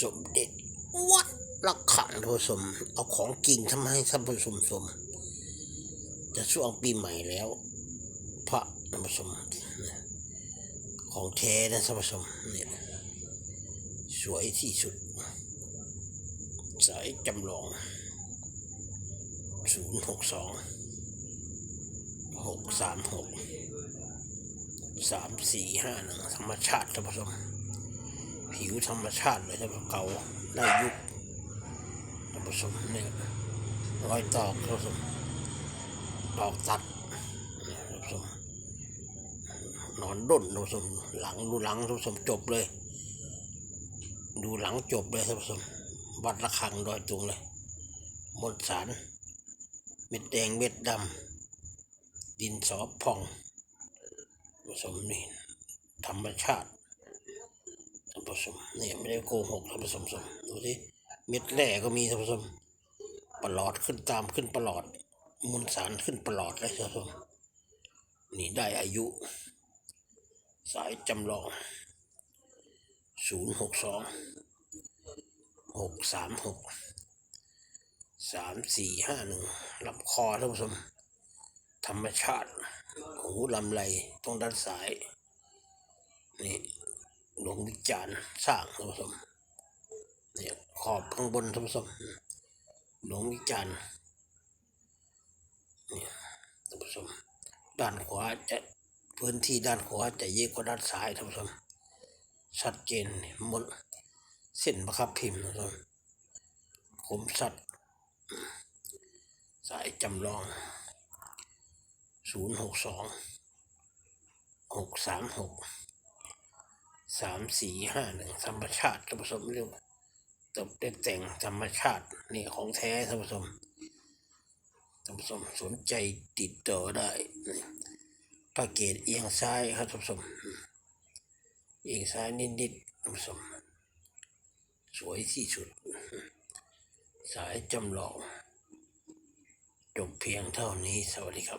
สมเด็จวัดละขังท่านผู้ชมเอาของจริงทำให้ท่านผู้ชมชมจะช่วงปีใหม่แล้ว พระนผู้ชมของแท้นะท่านผู้ชมเนี่ยสวยที่สุด สายจำลองศูนย์หกสองหกสามหกสามสี่ห้าหนึ่งธรรมชาติท่านผู้ชม ผิวธรรมชาติเลยท่านผู้ชมเก่าได้ยุคผู้ชมเนี่ยรอยตอกผู้ชมตอกตัดผู้ชมนอนด้นผู้ชมหลังดูหลังผู้ชมจบเลย ดูหลังจบเลยผู้ชมวัดระฆังดอยตุงเลยมนสาร เม็ดแดงเม็ดดำดินสอพองผสมนี่ธรรมชาติ นผสมนี่ไม่ได้โกหกท่านผสมสมดูสิเม็ดแร่ก็มีท่านผสมประหลอดขึ้นตามขึ้นประหลอดมวลสารขึ้นประหลอดเลยท่านผสมนี่ได้อายุ สายจำลองศูนย์หกสองหกสามหกสามสี่ห้าหนึ่งลำคอท่านผู้ชมธรรมชาติหูลำไรตรงด้านซ้ายนี่ หลวงวิจารณ์สร้างท่านผู้ชมเนี่ยขอบข้างบนท่านผู้ชมหลวงวิจารณ์เนี่ยท่านผู้ชมด้านขวาจะพื้นที่ด้านขวาจะเยอะกว่าด้านซ้ายท่านผู้ชมชัดเจนหมดเส้นประคับพิมพ์ท่านผู้ชมคมสัตว์สายจำลองศูนย์หก สามสี่ห้าหนึ่งธรรมชาติท่านผู้ชมเรียกว่าตบแต่แต่งธรรมชาตินี่ของแท้ท่านผู้ชมท่านผู้ชมสนใจติดต่อได้นี่พระเกตเอียงซ้ายครับท่านผู้ชมเอียงซ้ายนิดๆท่านผู้ชมสวยที่สุด สายจำลองจบเพียงเท่านี้สวัสดีครับ